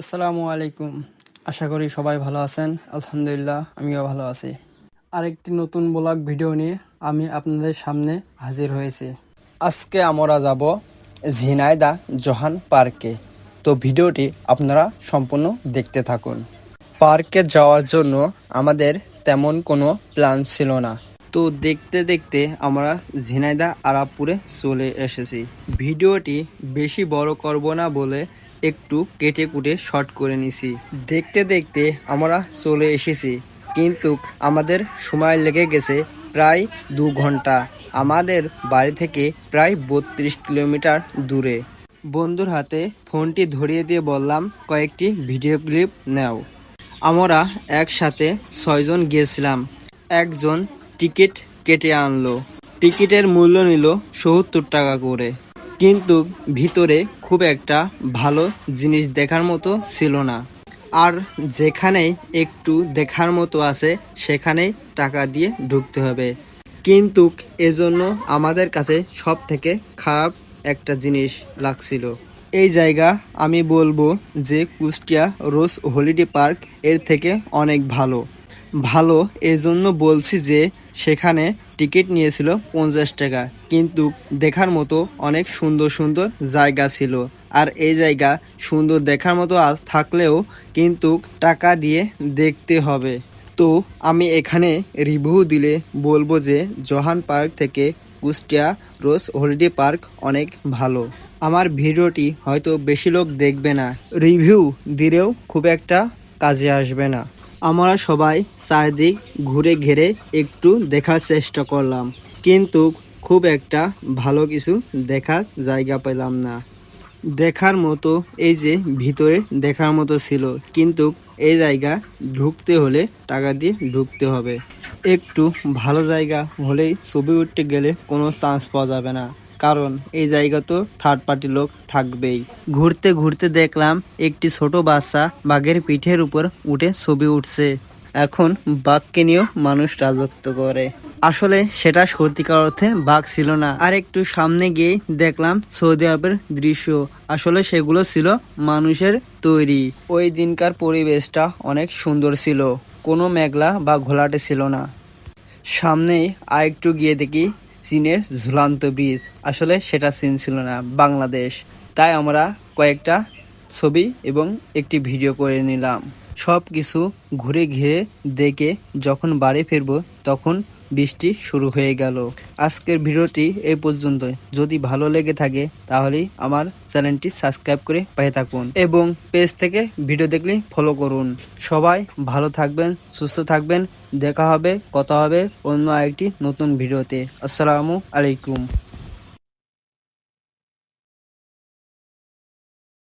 আসসালামু আলাইকুম। আশা করি সবাই ভালো আছেন। আলহামদুলিল্লাহ, আমিও ভালো আছি। আরেকটি নতুন ব্লগ ভিডিও নিয়ে আমি আপনাদের সামনে হাজির হয়েছি। আজকে আমরা যাব ঝিনাইদা জহান পার্কে। তো ভিডিওটি আপনারা সম্পূর্ণ দেখতে থাকুন। পার্কে যাওয়ার জন্য আমাদের তেমন কোনো প্ল্যান ছিল না। তো দেখতে দেখতে আমরা ঝিনাইদা আরাপুরে চলে এসেছি। ভিডিওটি বেশি বড় করব না বলে একটু কেটে কুটে শর্ট করে নিছি। দেখতে দেখতে আমরা চলে এসেছি। কিন্তু আমাদের সময় লেগে গেছে প্রায় দু ঘণ্টা। আমাদের বাড়ি থেকে প্রায় বত্রিশ কিলোমিটার দূরে। বন্ধুর হাতে ফোনটি ধরিয়ে দিয়ে বললাম, কয়েকটি ভিডিও ক্লিপ নেও। আমরা একসাথে ছয়জন গিয়েছিলাম। একজন টিকিট কেটে আনলো। টিকিটের মূল্য নিল সত্তর টাকা করে। কিন্তু ভিতরে খুব একটা ভালো জিনিস দেখার মতো ছিল না। আর যেখানেই একটু দেখার মতো আছে, সেখানেই টাকা দিয়ে ঢুকতে হবে। কিন্তু এজন্য আমাদের কাছে সব থেকে খারাপ একটা জিনিস লাগছিল। এই জায়গা আমি বলব যে কুষ্টিয়া রোজ হলিডে পার্কের থেকে অনেক ভালো। ভালো এজন্য বলছি যে সেখানে টিকিট নিয়েছিল পঞ্চাশ টাকা। কিন্তু দেখার মতো অনেক সুন্দর সুন্দর জায়গা ছিল। আর এই জায়গা সুন্দর দেখার মতো আজ থাকলেও কিন্তু টাকা দিয়ে দেখতে হবে। তো আমি এখানে রিভিউ দিলে বলব যে জহান পার্ক থেকে কুষ্টিয়া রোজ হলিডে পার্ক অনেক ভালো। আমার ভিডিওটি হয়তো বেশি লোক দেখবে না। রিভিউ দিলেও খুব একটা কাজে আসবে না। আমরা সবাই চারদিক ঘুরে ঘেরে একটু দেখার চেষ্টা করলাম। কিন্তু খুব একটা ভালো কিছু দেখার জায়গা পেলাম না। দেখার মতো, এই যে ভিতরে দেখার মতো ছিল। কিন্তু এই জায়গা ঢুকতে হলে টাকা দিয়ে ঢুকতে হবে। একটু ভালো জায়গা হলেই ছবি উঠতে গেলে কোনো চান্স পাওয়া যাবে না। কারণ এই জায়গা তো থার্ড পার্টি লোক থাকবেই। ঘুরতে ঘুরতে দেখলাম একটি ছোট বাচ্চা বাঘের পিঠের উপর উঠে ছবি উঠছে। এখন বাঘকে নিয়েও মানুষ রাজত্ব করে। আসলে সেটা সত্যিকার অর্থে বাঘ ছিল না। আর একটু সামনে গিয়ে দেখলাম সৌদি আরবের দৃশ্য। আসলে সেগুলো ছিল মানুষের তৈরি। ওই দিনকার পরিবেশটা অনেক সুন্দর ছিল। কোনো মেঘলা বা ঘোলাটে ছিল না। সামনেই আরেকটু গিয়ে দেখি চীনের ঝুলান্ত ব্রিজ। আসলে সেটা চীন ছিল না, বাংলাদেশ। তাই আমরা কয়েকটা ছবি এবং একটি ভিডিও করে নিলাম। সব কিছু ঘুরে ঘিরে দেখে যখন বাড়ি ফিরবো, তখন বৃষ্টি শুরু হয়ে গেল। আজকের ভিডিওটি এই পর্যন্ত যদি ভালো লেগে থাকে তাহলে আমার চ্যানেলটি সাবস্ক্রাইব করে পেয়ে থাকুন এবং পেজ থেকে ভিডিও দেখলে ফলো করুন। সবাই ভালো থাকবেন, সুস্থ থাকবেন। দেখা হবে, কথা হবে অন্য একটি নতুন ভিডিওতে। আসসালামু আলাইকুম।